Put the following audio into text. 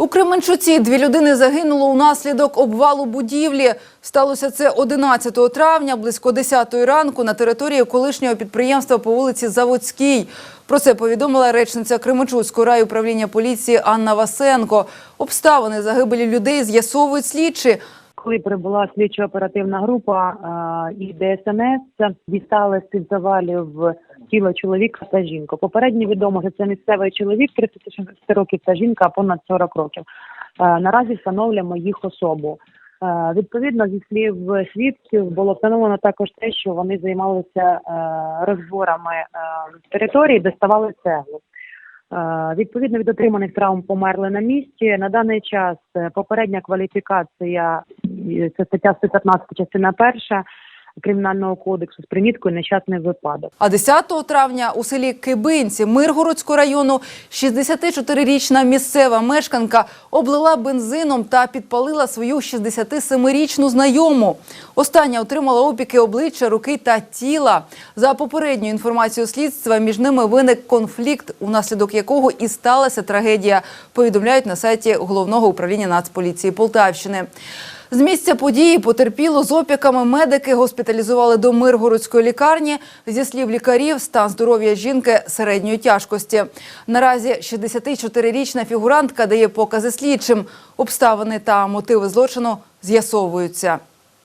У Кременчуці дві людини загинуло унаслідок обвалу будівлі. Сталося це 11 травня, близько 10 ранку на території колишнього підприємства по вулиці Заводській. Про це повідомила речниця Кременчуцького райуправління поліції Анна Васенко. Обставини загибелі людей з'ясовують слідчі. Коли прибула слідчо-оперативна група е, і ДСНС, дістали з завалів тіло чоловіка та жінку. Попередньо відомо, що це місцевий чоловік 36 років та жінка понад 40 років. Е, наразі встановлюємо їх особу. Е, відповідно, зі слів свідків було встановлено також те, що вони займалися е, розборами території, де ставали цеглу. Відповідно від отриманих травм померли на місці. На даний час попередня кваліфікація це стаття 115, частина перша кримінального кодексу з приміткою нещасний випадок. А 10 травня у селі Кибинці Миргородського району 64-річна місцева мешканка облила бензином та підпалила свою 67-річну знайому. Остання отримала опіки обличчя, руки та тіла. За попередньою інформацією слідства, між ними виник конфлікт, унаслідок якого і сталася трагедія. Повідомляють на сайті головного управління Нацполіції Полтавщини. З місця події потерпіло з опіками медики госпіталізували до Миргородської лікарні. Зі слів лікарів, стан здоров'я жінки середньої тяжкості. Наразі 64-річна фігурантка дає покази слідчим. Обставини та мотиви злочину з'ясовуються.